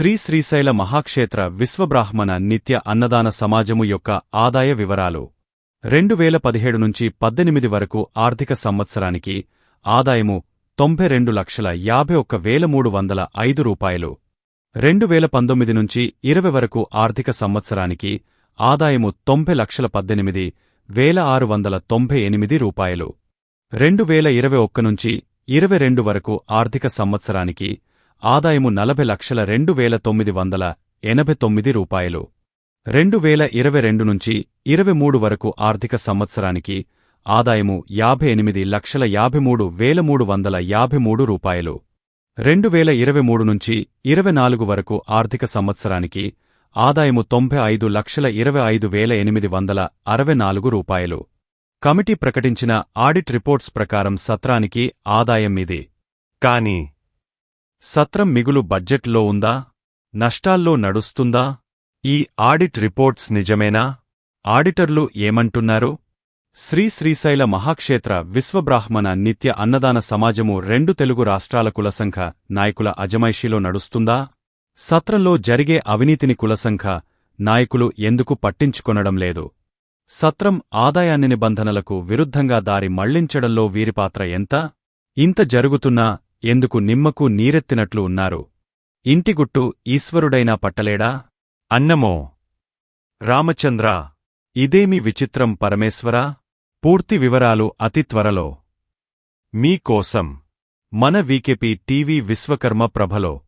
శ్రీ శ్రీశైల మహాక్షేత్ర విశ్వబ్రాహ్మణ నిత్య అన్నదాన సమాజము యొక్క ఆదాయ వివరాలు. రెండు వేల పదిహేడు నుంచి పద్దెనిమిది వరకు ఆర్థిక సంవత్సరానికి ఆదాయము తొంభై రెండు లక్షల యాభై ఒక్క వేల మూడు వందల ఐదు రూపాయలు. రెండు వేల పంతొమ్మిది నుంచి ఇరవై వరకు ఆర్థిక సంవత్సరానికి ఆదాయము తొంభై లక్షల పద్దెనిమిది వేల ఆరు వందల తొంభై ఎనిమిది రూపాయలు. రెండు వేల ఇరవై ఒక్క నుంచి ఇరవై రెండు వరకు ఆర్థిక సంవత్సరానికి ఆదాయము నలభై లక్షల రెండు వేల తొమ్మిది వందల ఎనభై తొమ్మిది రూపాయలు. రెండు వేల ఇరవై రెండు నుంచి ఇరవై మూడు వరకు ఆర్థిక సంవత్సరానికి ఆదాయము యాభై ఎనిమిది లక్షల యాభై మూడు వేల మూడు వందల యాభై మూడు రూపాయలు. రెండు వేల ఇరవై మూడు నుంచి ఇరవై నాలుగు వరకు ఆర్థిక సంవత్సరానికి ఆదాయము తొంభై ఐదు లక్షల ఇరవై ఐదు వేల ఎనిమిది వందల అరవై నాలుగు రూపాయలు. కమిటీ ప్రకటించిన ఆడిట్ రిపోర్ట్స్ ప్రకారం సత్రానికి ఆదాయం ఇది. కాని సత్రం మిగులు బడ్జెట్లో ఉందా? నష్టాల్లో నడుస్తుందా? ఈ ఆడిట్ రిపోర్ట్స్ నిజమేనా? ఆడిటర్లు ఏమంటున్నారు? శ్రీ శ్రీశైల మహాక్షేత్ర విశ్వబ్రాహ్మణ నిత్య అన్నదాన సమాజము రెండు తెలుగు రాష్ట్రాల కులసంఘ నాయకుల అజమైషిలో నడుస్తుందా? సత్రంలో జరిగే అవినీతిని కులసంఘ నాయకులు ఎందుకు పట్టించుకొనడం లేదు? సత్రం ఆదాయాన్ని నిబంధనలకు విరుద్ధంగా దారి మళ్ళించడంలో వీరి పాత్ర ఎంత? ఇంత జరుగుతున్నా ఎందుకు నిమ్మకు నీరెత్తినట్లు ఉన్నారు? ఇంటిగుట్టు ఈశ్వరుడైనా పట్టలేడా? అన్నమో! రామచంద్ర! ఇదేమి విచిత్రం పరమేశ్వరా? పూర్తి వివరాలు అతి త్వరలో. మీకోసం. మన వీకెపీ టీవీ విశ్వకర్మ ప్రభలో.